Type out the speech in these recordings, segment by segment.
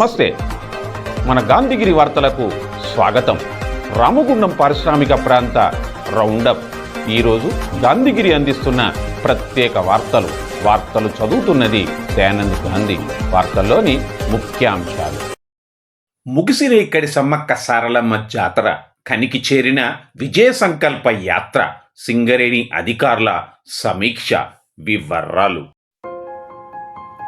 నమస్తే. మన గాంధీగిరి వార్తలకు స్వాగతం. రామగుండం పారిశ్రామిక ప్రాంత రౌండప్. ఈరోజు గాంధీగిరి అందిస్తున్న ప్రత్యేక వార్తలు. వార్తలు చదువుతున్నది దయానంద్ గాంధీ. వార్తల్లోని ముఖ్యాంశాలు. ముగిసిన ఇక్కడి సమ్మక్క సారలమ్మ జాతర. కనికి చేరిన విజయ సంకల్ప యాత్ర. సింగరేణి అధికారుల సమీక్ష. వివరాలు.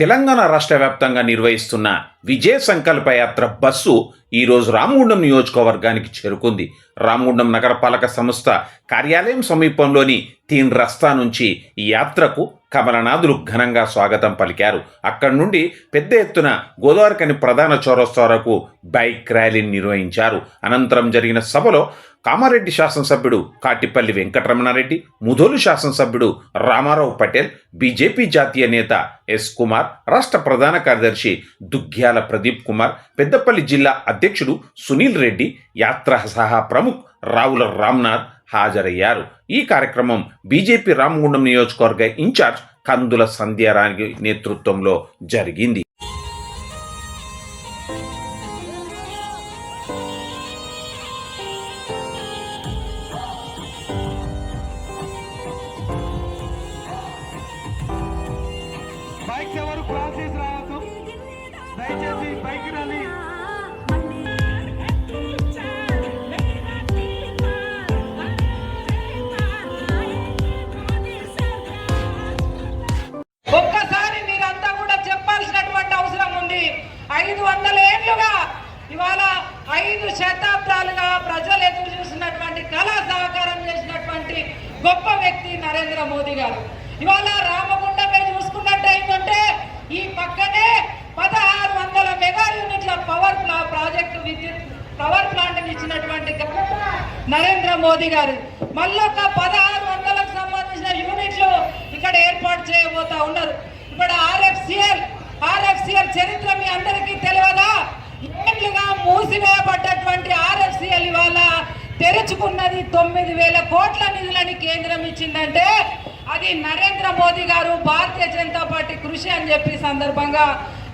Telangana రాష్ట్ర వ్యాప్తంగా నిర్వహిస్తున్న విజయ సంకల్ప యాత్ర బస్సు ఈరోజు రామగుండం నియోజకవర్గానికి చేరుకుంది. రామగుండం నగరపాలక సంస్థ కార్యాలయం సమీపంలోని తీన్ రస్తా నుంచి ఈ యాత్రకు కమలనాథులు ఘనంగా స్వాగతం పలికారు. అక్కడి నుండి పెద్ద ఎత్తున గోదావరికని ప్రధాన చౌరస్తా వరకు బైక్ ర్యాలీని నిర్వహించారు. అనంతరం జరిగిన సభలో కామారెడ్డి శాసనసభ్యుడు కాటిపల్లి వెంకటరమణారెడ్డి ముధోలు శాసనసభ్యుడు రామారావు పటేల్ బీజేపీ జాతీయ నేత ఎస్ కుమార్ రాష్ట్ర ప్రధాన కార్యదర్శి దుగ్గ్యాల ప్రదీప్ కుమార్ పెద్దపల్లి జిల్లా అధ్యక్షుడు సునీల్ రెడ్డి యాత్ర సహా ప్రముఖ్ రావుల రామ్నాథ్ హాజరయ్యారు. ఈ కార్యక్రమం బీజేపీ రామగుండం నియోజకవర్గ ఇన్ఛార్జ్ కందుల సంధ్యారాణి నేతృత్వంలో జరిగింది. బైక్ ఎవరు క్రాస్ చేసి రావద్దు. దయచేసి బైక్ రండి. ఒక్కసారి మీరంతా కూడా చెప్పాల్సినటువంటి అవసరం ఉంది. ఐదు వందల ఏళ్ళుగా ఇవాళ ఐదు శతాబ్దాలుగా ప్రజలు ఎదురు చూసినటువంటి కళా సహకారం చేసినటువంటి గొప్ప వ్యక్తి నరేంద్ర మోదీ గారు. ఇవాళ రామగుండమే చూసుకున్నట్టయిందంటే ఈ పక్కనే పదహారు వందల మెగా యూనిట్ల పవర్ ప్లా ప్రాజెక్టు విద్యుత్ పవర్ ప్లాంట్ ఇచ్చినటువంటి నరేంద్ర మోదీ గారు. మళ్ళొక పదహారు వందలకు సంబంధించిన యూనిట్లు ఇక్కడ ఏర్పాటు చేయబోతా ఉన్నారు. ఇప్పుడు ఆర్ఎఫ్సిఎల్ ఆర్ఎఫ్సిఎల్ చరిత్ర మీ అందరికీ తెలియదా? ఏళ్ళుగా మూసివేయబడ్డటువంటి ఆర్ఎఫ్సిఎల్ ఇవాళ తెరుచుకున్నది తొమ్మిది వేల కోట్ల నిధులని కేంద్రం ఇచ్చిందంటే అది నరేంద్ర మోదీ గారు భారతీయ జనతా పార్టీ కృషి అని చెప్పి సందర్భంగా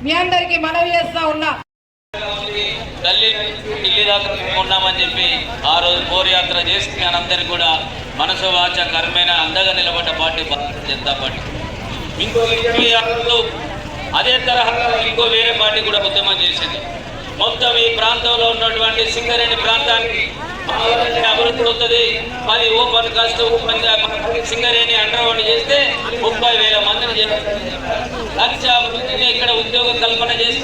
మీ అందరికీ మనవి చేస్తా ఉన్నా. తల్లి ఢిల్లీ దాకా ఉన్నామని చెప్పి ఆ రోజు కోరి యాత్ర చేసి మనందరికీ కూడా మనసు వాచ కర్మైన అందగా నిలబడ్డ పార్టీ భారతీయ జనతా పార్టీ. ఇంకో అదే తరహాలో ఇంకో వేరే పార్టీ కూడా ఉద్యమం చేసింది. మొత్తం ఈ ప్రాంతంలో ఉన్నటువంటి సింగరేణి ప్రాంతానికి ఆవరణ మరి open cast open Singareni underground చేస్తే ముప్పై వేల మందిని లక్ష మందిని ఇక్కడ ఉద్యోగ కల్పన చేసి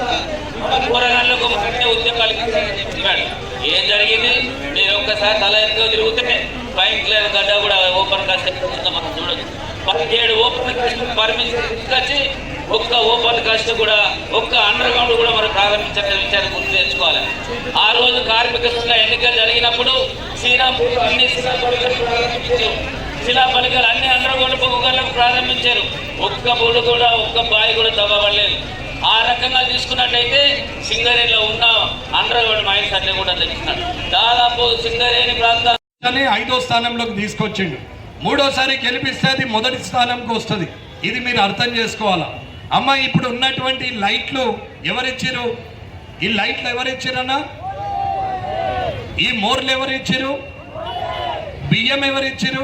కూరగాయలకు మంచి ఉద్యోగాలు చెప్పాడు ఏం జరిగింది? మీరు ఒక్కసారి తల ఎత్తుకు తిరిగితే పైప్ గడ్డ కూడా ఓపెన్ కాస్ట్ ఉందో మనం చూడొచ్చు. పదిహేడు ఓపెన్ కాస్ట్ పర్మిషన్ తీసుకొచ్చి ఒక్క ఓపెన్ కాస్ట్ కూడా ఒక్క అండర్ గ్రౌండ్ కూడా మనం ప్రారంభించిన విషయాన్ని గుర్తు తెచ్చుకోవాలి. ఆ రోజు కార్మిక సంఘ ఎన్నికలు జరిగినప్పుడు శ్రీరాంపూర్ అన్ని శిలా పలికలు ప్రారంభించారు. శిలా పలికలు అన్ని అండర్ గ్రౌండ్ పొగలకు ప్రారంభించారు. ఒక్క బోర్డు కూడా ఒక్క బావి కూడా తవ్వబడలేదు ఆ రకంగా తీసుకున్నట్టయితే సింగరేణిలో ఉన్న అండర్ మైన్స్ అన్ని కూడా తెచ్చినాడు దాదాపు సింగరేణి ప్రాంతాన్ని ఐదో స్థానంలోకి తీసుకొచ్చిండు. మూడోసారి గెలిపిస్తే అది మొదటి స్థానంకి వస్తుంది. ఇది మీరు అర్థం చేసుకోవాలా? అమ్మ ఇప్పుడు ఉన్నటువంటి లైట్లు ఎవరిచ్చారు ఈ లైట్లు ఎవరిచ్చారన్నా ఈ మోర్లు ఎవరిచ్చారు బియ్యం ఎవరిచ్చారు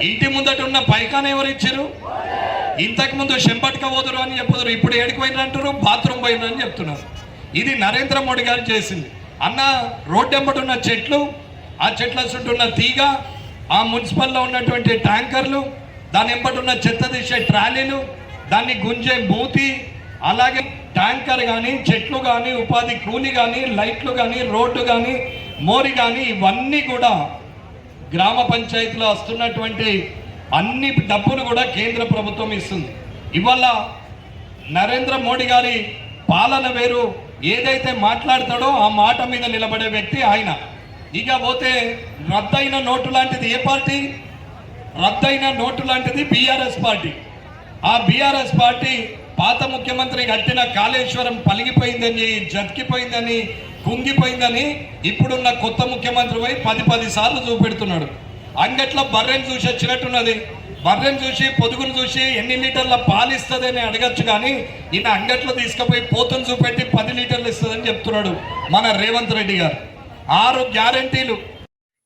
ఇంటి ముందట ఉన్న పైఖాన్ ఎవరు ఇచ్చారు? ఇంతకు ముందు శంపట్క పోదురు అని చెప్పుదురు ఇప్పుడు ఏడికి అంటారు బాత్రూమ్ పోయిన అని చెప్తున్నారు. ఇది నరేంద్ర మోడీ గారు చేసింది. అన్న రోడ్డు ఉన్న చెట్లు ఆ చెట్ల చుట్టూ ఉన్న తీగ ఆ మున్సిపల్లో ఉన్నటువంటి ట్యాంకర్లు దాని వెంబడి ఉన్న చెత్త తీసే ట్రాలీలు దాన్ని గుంజే మూతి అలాగే ట్యాంకర్ కానీ చెట్లు కానీ ఉపాధి కూలి కానీ లైట్లు కానీ రోడ్డు కానీ మోరి కానీ ఇవన్నీ కూడా గ్రామ పంచాయతీలో వస్తున్నటువంటి అన్ని డబ్బులు కూడా కేంద్ర ప్రభుత్వం ఇస్తుంది. ఇవాళ నరేంద్ర మోడీ గారి పాలన వేరు. ఏదైతే మాట్లాడతాడో ఆ మాట మీద నిలబడే వ్యక్తి ఆయన. ఇక పోతే రద్దయిన నోటు లాంటిది ఏ పార్టీ? రద్దయిన నోటు లాంటిది బీఆర్ఎస్ పార్టీ. ఆ బీఆర్ఎస్ పార్టీ పాత ముఖ్యమంత్రి కట్టిన కాళేశ్వరం పలిగిపోయిందని జతికిపోయిందని కుంగిపోయిందని ఇప్పుడున్న కొత్త ముఖ్యమంత్రి పోయి పది పది సార్లు చూపెడుతున్నాడు. అంగట్లో బర్రెని చూసి వచ్చినట్టున్నది. బర్రెని చూసి పొదుగును చూసి ఎన్ని లీటర్ల పాలు ఇస్తుందని అడగచ్చు కానీ ఈయన అంగట్లో తీసుకుపోయి పోతుని చూపెట్టి పది లీటర్లు ఇస్తుందని చెప్తున్నాడు మన రేవంత్ రెడ్డి గారు. ఆరు గ్యారంటీలు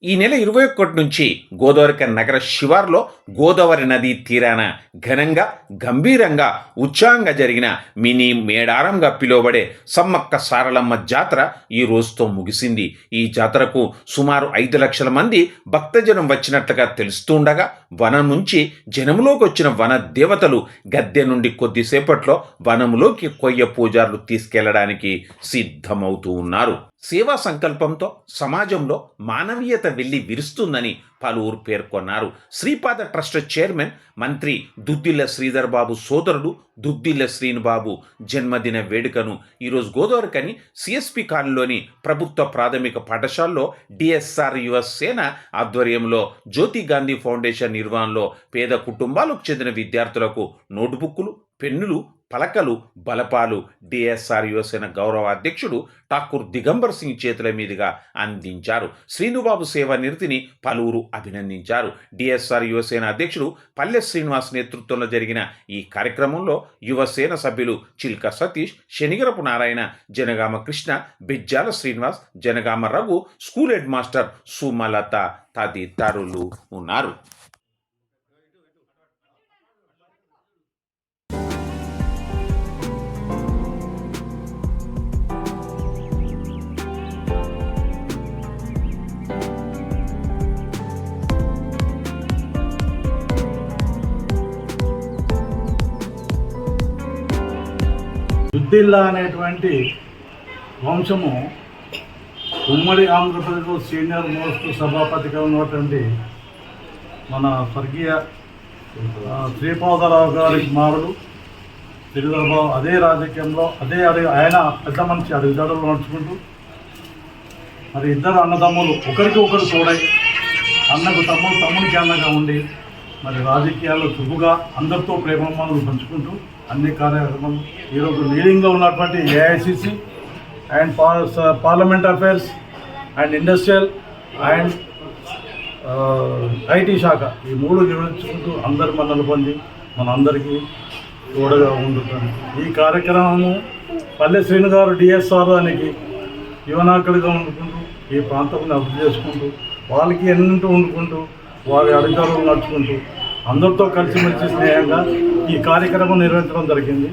ఈ నెల ఇరవై ఒకటి నుంచి గోదావరిక నగర శివార్లో గోదావరి నదీ తీరాన ఘనంగా గంభీరంగా ఉత్సాహంగా జరిగిన మినీ మేడారంగా పిలువబడే సమ్మక్క సారలమ్మ జాతర ఈ రోజుతో ముగిసింది. ఈ జాతరకు సుమారు ఐదు లక్షల మంది భక్తజనం వచ్చినట్లుగా తెలుస్తుండగా వనం నుంచి జనములోకి వచ్చిన వన దేవతలు గద్దె నుండి కొద్దిసేపట్లో వనములోకి కొయ్య పూజారులు తీసుకెళ్ళడానికి సిద్ధమవుతూ ఉన్నారు. సేవా సంకల్పంతో సమాజంలో మానవీయత వెళ్ళి విరుస్తుందని పలువురు పేర్కొన్నారు. శ్రీపాద ట్రస్ట్ చైర్మన్ మంత్రి దుద్దిల్ల శ్రీధర్ బాబు సోదరుడు దుద్దిల్ల శ్రీనుబాబు జన్మదిన వేడుకను ఈరోజు గోదావరికని సిఎస్పి కాలనీలోని ప్రభుత్వ ప్రాథమిక పాఠశాలలో డిఎస్ఆర్ యువ సేన ఆధ్వర్యంలో జ్యోతి గాంధీ ఫౌండేషన్ నిర్వహణలో పేద కుటుంబాలకు చెందిన విద్యార్థులకు నోటుబుక్కులు పెన్నులు పలకలు బలపాలు డిఎస్ఆర్ యువసేన గౌరవ అధ్యక్షుడు ఠాకూర్ దిగంబర్ సింగ్ చేతుల మీదుగా అందించారు. శ్రీనుబాబు సేవ నిరతిని పలువురు అభినందించారు. డిఎస్ఆర్ యువసేన అధ్యక్షుడు పల్లె శ్రీనివాస్ నేతృత్వంలో జరిగిన ఈ కార్యక్రమంలో యువసేన సభ్యులు Chilka Satish Shanigarapu Narayana Janagama Krishna Bijjala Srinivas Janagama Raghu school head master Sumalatha తదితరులు ఉన్నారు. బుద్ధిల్లా అనేటువంటి వంశము ఉమ్మడి ఆంధ్రప్రదేశ్లో సీనియర్ మోస్ట్ సభాపతిగా ఉన్నటువంటి మన స్వర్గీయ శ్రీపాదరావు గారి కుమారుడు శ్రీధరబాబు అదే రాజకీయంలో అదే అడుగు ఆయన పెద్ద మనిషి అడుగుజాడలు నడుచుకుంటూ మరి ఇద్దరు అన్నదమ్ములు ఒకరికి ఒకరు తోడై అన్నకు తమ్ముడు తమ్మునికి అన్నగా ఉండి మరి రాజకీయాల్లో చురుకుగా అందరితో ప్రేమమాలను పంచుకుంటూ అన్ని కార్యక్రమాలు. ఈరోజు లీడింగ్లో ఉన్నటువంటి AICC and parliament affairs and industrial and IT శాఖ. ఈ మూడు నిర్వహించుకుంటూ అందరి మన్నలు పొంది మన అందరికీ తోడుగా ఉంటుంది ఈ కార్యక్రమము పల్లె శ్రీను గారు డిఎస్ఆర్ దానికి యువనాయకుడిగా ఉండుకుంటూ ఈ ప్రాంతాన్ని అభివృద్ధి చేసుకుంటూ వాళ్ళకి ఎన్నింటూ ఉండుకుంటూ వారి అధికారులు నడుచుకుంటూ అందరితో కలిసిమెలిసి స్నేహంగా ఈ కార్యక్రమం నిర్వహించడం జరిగింది.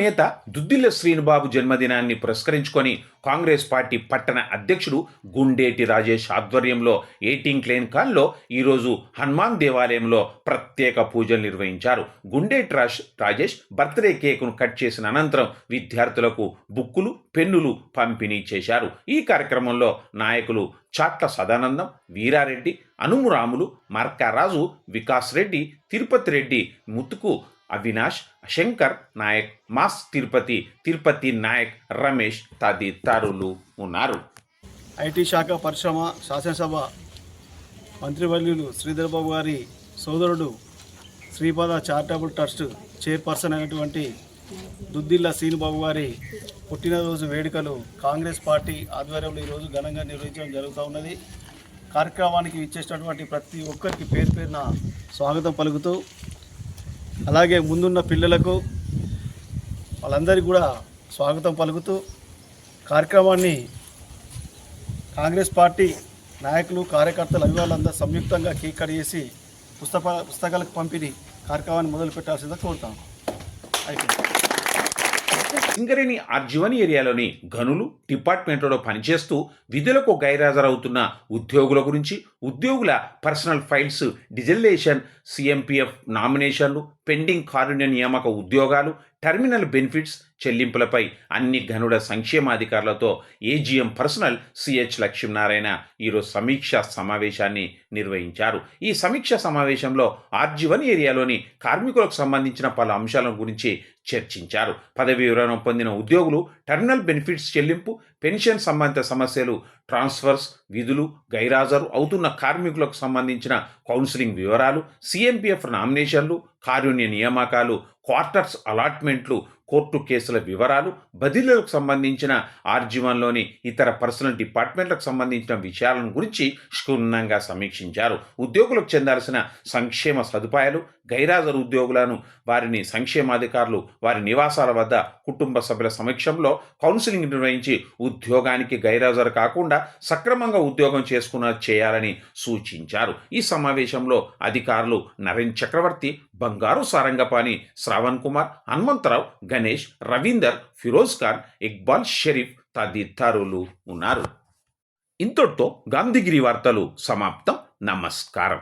నేత దుద్దిల్ల శ్రీనుబాబు జన్మదినాన్ని పురస్కరించుకొని కాంగ్రెస్ పార్టీ పట్టణ అధ్యక్షుడు గుండేటి రాజేష్ ఆధ్వర్యంలో ఎయిటింగ్ క్లేన్ కాల్లో ఈరోజు హనుమాన్ దేవాలయంలో ప్రత్యేక పూజలు నిర్వహించారు. గుండేటి రాజ్ రాజేష్ బర్త్డే కేకును కట్ చేసిన అనంతరం విద్యార్థులకు బుక్కులు పెన్నులు పంపిణీ చేశారు. ఈ కార్యక్రమంలో నాయకులు చాట్ల సదానందం వీరారెడ్డి అనుమురాములు మర్కారాజు వికాస్ రెడ్డి తిరుపతి రెడ్డి ముతుకు అవినాష్ శంకర్ నాయక్ మాస్ తిరుపతి తిరుపతి నాయక్ రమేష్ తదితరులు ఉన్నారు. ఐటీ శాఖ పరిశ్రమ శాసనసభ మంత్రివర్యులు శ్రీధర్ బాబు గారి సోదరుడు శ్రీపాద చారిటబుల్ ట్రస్ట్ చైర్పర్సన్ అయినటువంటి దుద్దిల్ల శ్రీనుబాబు గారి పుట్టినరోజు వేడుకలు కాంగ్రెస్ పార్టీ ఆధ్వర్యంలో ఈరోజు ఘనంగా నిర్వహించడం జరుగుతూ ఉన్నది. కార్యక్రమానికి ఇచ్చేసినటువంటి ప్రతి ఒక్కరికి పేరు పేరున స్వాగతం పలుకుతూ అలాగే ముందున్న పిల్లలకు వాళ్ళందరికీ కూడా స్వాగతం పలుకుతూ కార్యక్రమాన్ని కాంగ్రెస్ పార్టీ నాయకులు కార్యకర్తలు అభిమానులందరూ సంయుక్తంగా కేక్ కట్ చేసి పుస్తక పుస్తకాలకు పంపిణీ కార్యక్రమాన్ని మొదలు పెట్టాల్సిందిగా కోరుతాం అయిపోయింది. సింగరేణి ఆర్జీవన్ ఏరియాలోని గనులు డిపార్ట్మెంట్లో పనిచేస్తూ విధులకు గైరాజరవుతున్న ఉద్యోగుల గురించి ఉద్యోగుల పర్సనల్ ఫైల్స్ డిజిలేషన్ సిఎంపిఎఫ్ నామినేషన్లు పెండింగ్ కారుణ్య నియామక ఉద్యోగాలు టెర్మినల్ బెనిఫిట్స్ చెల్లింపులపై అన్ని గనుల సంక్షేమాధికారులతో ఏజీఎం పర్సనల్ సిహెచ్ లక్ష్మీనారాయణ ఈరోజు సమీక్షా సమావేశాన్ని నిర్వహించారు. ఈ సమీక్ష సమావేశంలో ఆర్జీవన్ ఏరియాలోని కార్మికులకు సంబంధించిన పలు అంశాల గురించి చర్చించారు. పదవి వివరణ పొందిన ఉద్యోగులు టర్మినల్ బెనిఫిట్స్ చెల్లింపు పెన్షన్ సంబంధిత సమస్యలు ట్రాన్స్ఫర్స్ విధులు గైరాజరు అవుతున్న కార్మికులకు సంబంధించిన కౌన్సిలింగ్ వివరాలు సిఎంపిఎఫ్ నామినేషన్లు కారుణ్య నియామకాలు క్వార్టర్స్ అలాట్మెంట్లు కోర్టు కేసుల వివరాలు బదిలీలకు సంబంధించిన ఆర్జీవన్లోని ఇతర పర్సనల్ డిపార్ట్మెంట్లకు సంబంధించిన విషయాలను గురించి క్షుణ్ణంగా సమీక్షించారు. ఉద్యోగులకు చెందాల్సిన సంక్షేమ సదుపాయాలు గైరాజరు ఉద్యోగులను వారిని సంక్షేమాధికారులు వారి నివాసాల వద్ద కుటుంబ సభ్యుల సమక్షంలో కౌన్సిలింగ్ నిర్వహించి ఉద్యోగానికి గైరాజరు కాకుండా సక్రమంగా ఉద్యోగం చేసుకున్న చేయాలని సూచించారు. ఈ సమావేశంలో అధికారులు నరేన్ చక్రవర్తి బంగారు సారంగపాణి శ్రావణ్ కుమార్ హనుమంతరావు గణేష్ రవీందర్ ఫిరోజ్ ఖాన్ ఇక్బాల్ షరీఫ్ తదితరులు ఉన్నారు. ఇంతటితో గాంధీగిరి వార్తలు సమాప్తం. నమస్కారం.